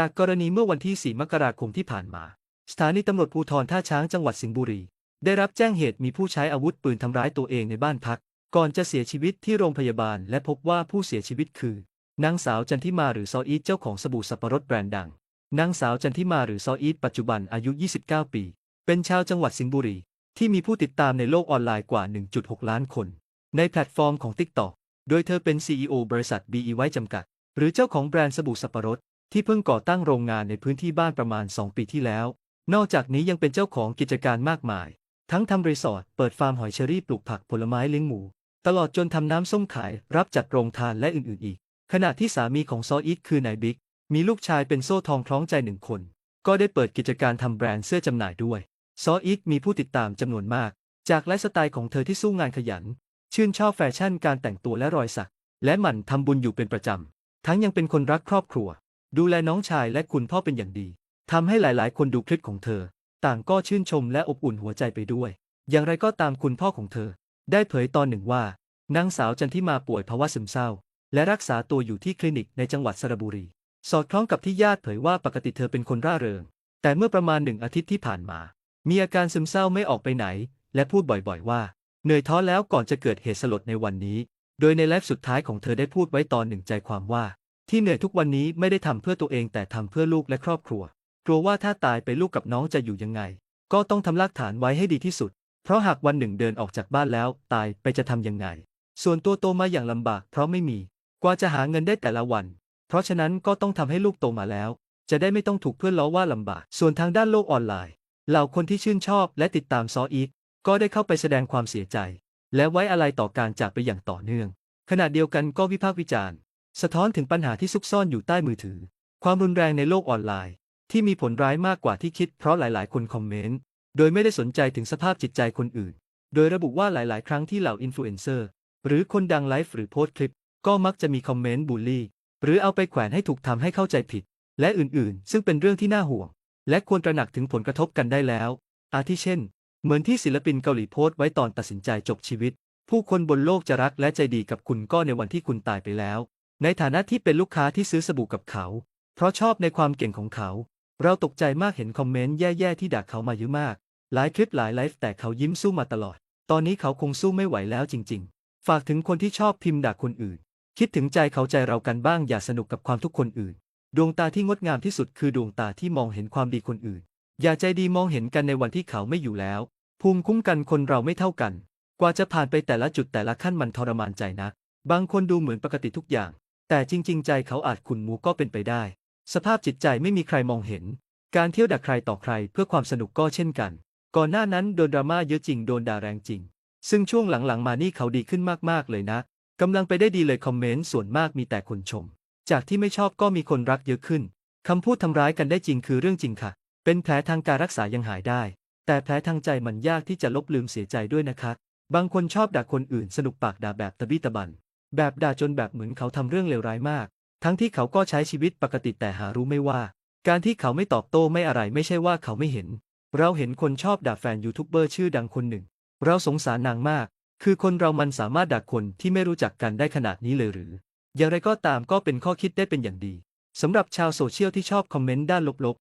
จากกรณีเมื่อวันที่ 4 มกราคมที่ผ่านมา สถานีตำรวจภูธรท่าช้างจังหวัดสิงห์บุรี ได้รับแจ้งเหตุมีผู้ใช้อาวุธปืนทำร้ายตัวเองในบ้านพัก ก่อนจะเสียชีวิตที่โรงพยาบาล และพบว่าผู้เสียชีวิตคือนางสาวจันทิมาหรือซออีทเจ้าของสบู่สับปะรดแบรนด์ดังนางสาวจันทิมาหรือซออีทปัจจุบันอายุ 29 ปี เป็นชาวจังหวัดสิงห์บุรี ที่มีผู้ติดตามในโลกออนไลน์กว่า 1.6 ล้านคน ในแพลตฟอร์มของ TikTok โดยเธอเป็น CEO บริษัท BE ไว้จำกัด หรือเจ้าของแบรนด์สบู่สับปะรด ที่เพิ่งก่อตั้งโรงงานในพื้นที่บ้านประมาณ 2 ปีที่แล้ว นอกจากนี้ยังเป็นเจ้าของกิจการมากมาย ทั้งทำรีสอร์ท เปิดฟาร์มหอยเชอรี่ปลูกผักผลไม้เลี้ยงหมู ตลอดจนทำน้ำส้มขาย รับจัดโรงทานและอื่นๆอีก ขณะที่สามีของซออีทคือนายบิ๊ก มีลูกชายเป็นโซ่ทองคล้องใจหนึ่งคน ก็ได้เปิดกิจการทำแบรนด์เสื้อจำหน่ายด้วย ซออีทมีผู้ติดตามจำนวนมาก จากไลฟ์สไตล์ของเธอที่สู้งานขยัน ชื่นชอบแฟชั่นการแต่งตัวและรอยสัก และหมั่นทำบุญอยู่เป็นประจำ ทั้งยังเป็นคนรักครอบครัว ดูแลน้องชายและคุณพ่อเป็นอย่างดีทำให้หลายๆ คนดูคลิปของเธอ ต่างก็ชื่นชมและอบอุ่นหัวใจไปด้วย อย่างไรก็ตามคุณพ่อของเธอ ได้เผยตอนหนึ่งว่านางสาวจันทิมาป่วยภาวะซึมเศร้า และรักษาตัวอยู่ที่คลินิกในจังหวัดสระบุรี สอดคล้องกับที่ญาติเผยว่าปกติเธอเป็นคนร่าเริง แต่เมื่อประมาณหนึ่งอาทิตย์ที่ผ่านมา มีอาการซึมเศร้าไม่ออกไปไหน และพูดบ่อยๆว่าเหนื่อยท้อแล้วก่อนจะเกิดเหตุสลดในวันนี้ โดยในไลฟ์สุดท้ายของเธอได้พูดไว้ตอนหนึ่งใจความว่า ที่เหนื่อยทุกวันนี้ไม่ได้ทำเพื่อตัวเองแต่ทำเพื่อลูกและครอบครัว กลัวว่าถ้าตายไปลูกกับน้องจะอยู่ยังไง ก็ต้องทำรากฐานไว้ให้ดีที่สุด เพราะหากวันหนึ่งเดินออกจากบ้านแล้ว ตายไปจะทำยังไง ส่วนตัวโตมาอย่างลำบากเพราะไม่มี กว่าจะหาเงินได้แต่ละวัน เพราะฉะนั้นก็ต้องทำให้ลูกโตมาแล้ว จะได้ไม่ต้องถูกเพื่อนล้อว่าลำบาก ส่วนทางด้านโลกออนไลน์ เหล่าคนที่ชื่นชอบและติดตามซออีทก็ได้เข้าไปแสดงความเสียใจ และไว้อะไรต่อการจากไปอย่างต่อเนื่อง ขณะเดียวกันก็วิพากษ์วิจารณ์ สะท้อนถึงปัญหาที่ซุกซ่อนอยู่ใต้มือถือ ความรุนแรงในโลกออนไลน์ ที่มีผลร้ายมากกว่าที่คิดเพราะหลาย ๆ คนคอมเมนต์ โดยไม่ได้สนใจถึงสภาพจิตใจคนอื่น โดยระบุว่าหลาย ๆ ครั้งที่เหล่าอินฟลูเอนเซอร์หรือคนดังไลฟ์หรือโพสต์คลิป ก็มักจะมีคอมเมนต์บูลลี่ หรือเอาไปแขวนให้ถูกทำให้เข้าใจผิด และอื่น ๆ ซึ่งเป็นเรื่องที่น่าห่วง และควรตระหนักถึงผลกระทบกันได้แล้ว อาทิเช่น เหมือนที่ศิลปินเกาหลีโพสต์ไว้ตอนตัดสินใจจบชีวิต ผู้คนบนโลกจะรักและใจดีกับคุณก็ในวันที่คุณตายไปแล้ว ในฐานะที่เป็นลูกค้าที่ซื้อสบู่กับเขา เพราะชอบในความเก่งของเขา เราตกใจมากเห็นคอมเมนต์แย่ๆที่ด่าเขามาเยอะมาก หลายคลิปหลายไลฟ์แต่เขายิ้มสู้มาตลอด ตอนนี้เขาคงสู้ไม่ไหวแล้วจริง ๆ ฝากถึงคนที่ชอบพิมพ์ด่าคนอื่น คิดถึงใจเขาใจเรากันบ้างอย่าสนุกกับความทุกคนอื่น ดวงตาที่งดงามที่สุดคือดวงตาที่มองเห็นความดีคนอื่น อย่าใจดีมองเห็นกันในวันที่เขาไม่อยู่แล้ว ภูมิคุ้มกันคนเราไม่เท่ากัน กว่าจะผ่านไปแต่ละจุดแต่ละขั้นมันทรมานใจนักบางคนดูเหมือนปกติทุกอย่าง แต่จริง ๆ ใจเขาอาจขุนมูก็เป็นไปได้ สภาพจิตใจไม่มีใครมองเห็น การเที่ยวด่าใครต่อใครเพื่อความสนุกก็เช่นกัน ก่อนหน้านั้นโดนดราม่าเยอะจริงโดนด่าแรงจริง ซึ่งช่วงหลังๆมานี่เขาดีขึ้นมากๆเลยนะกำลังไปได้ดีเลยคอมเมนต์ส่วนมากมีแต่คนชม จากที่ไม่ชอบก็มีคนรักเยอะขึ้นคำพูดทำร้ายกันได้จริงคือเรื่องจริงค่ะ เป็นแผลทางการรักษายังหายได้ แต่แผลทางใจมันยากที่จะลบลืมเสียใจด้วยนะคะ บางคนชอบด่าคนอื่นสนุกปากด่าแบบตะบี้ตะบัน แบบด่าจนแบบเหมือนเขาทำเรื่องเลวร้ายมาก ทั้งที่เขาก็ใช้ชีวิตปกติแต่หารู้ไม่ว่า การที่เขาไม่ตอบโต้ไม่อะไรไม่ใช่ว่าเขาไม่เห็น เราเห็นคนชอบด่าแฟนยูทูบเบอร์ชื่อดังคนหนึ่ง เราสงสารนางมาก คือคนเรามันสามารถด่าคนที่ไม่รู้จักกันได้ขนาดนี้เลยหรือ อย่างไรก็ตามก็เป็นข้อคิดได้เป็นอย่างดีสำหรับชาวโซเชียลที่ชอบคอมเมนต์ด้านลบ